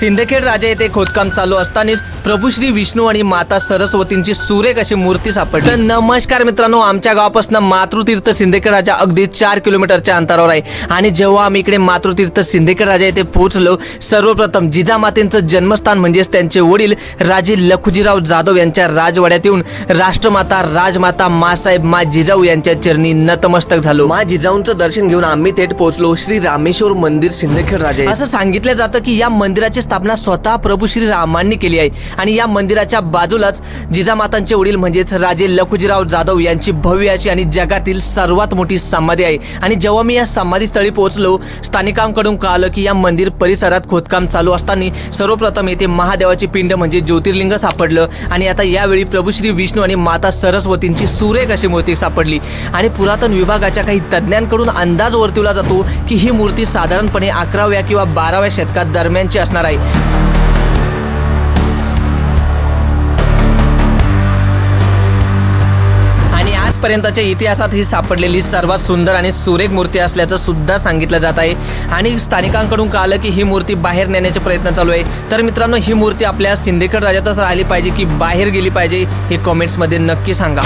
सिंदखेड राजा येथे खोदकाम चालू असतानाच प्रभू श्री विष्णू आणि माता सरस्वतींची सुरेख अशी मूर्ती सापडली. तर नमस्कार मित्रांनो आमच्या गावापासून मातृतीर्थ सिंदखेड राजा अगदी चार किलोमीटरच्या अंतरावर आहे. आणि जेव्हा आम्ही इकडे मातृतीर्थ सिंदखेड राजा येथे पोहोचलो सर्वप्रथम जिजामातेंचं जन्मस्थान म्हणजेच त्यांचे वडील राजे लखुजीराव जाधव यांच्या राजवाड्यात येऊन राष्ट्रमाता राजमाता मासाहेब मा जिजाऊ यांच्या चरणी नतमस्तक झालो. मा जिजाऊंचं दर्शन घेऊन आम्ही थेट पोहोचलो श्री रामेश्वर मंदिर सिंदखेड राजा असं सांगितलं जातं की या मंदिराची स्थापना स्वतः प्रभू श्री रामांनी केली आहे. आणि या मंदिराच्या बाजूलाच जिजामातांचे वडील म्हणजेच राजे लखुजीराव जाधव यांची भव्य अशी आणि जगातील सर्वात मोठी समाधी आहे. आणि जेव्हा मी या समाधीस्थळी पोहोचलो स्थानिकांकडून कळालं की या मंदिर परिसरात खोदकाम चालू असताना सर्वप्रथम येथे महादेवाचे पिंड म्हणजे ज्योतिर्लिंग सापडलं. आणि आता यावेळी प्रभू श्री विष्णू आणि माता सरस्वतींची सुरेख अशी मूर्ती सापडली. आणि पुरातन विभागाच्या काही तज्ज्ञांकडून अंदाज वर्तवला जातो की ही मूर्ती साधारणपणे अकराव्या किंवा बाराव्या शतकात दरम्यानची असणार आहे. आणि आजपर्यंतच्या इतिहासात ही सापडलेली सर्वात सुंदर आणि सुरेख मूर्ती असल्याचं सुद्धा सांगितलं जात आहे. आणि स्थानिकांकडून कळलं की ही मूर्ती बाहेर नेण्याचे प्रयत्न चालू आहे. तर मित्रांनो ही मूर्ती आपल्या सिंदखेड राज्यातच आली पाहिजे की बाहेर गेली पाहिजे हे कॉमेंट्समध्ये नक्की सांगा.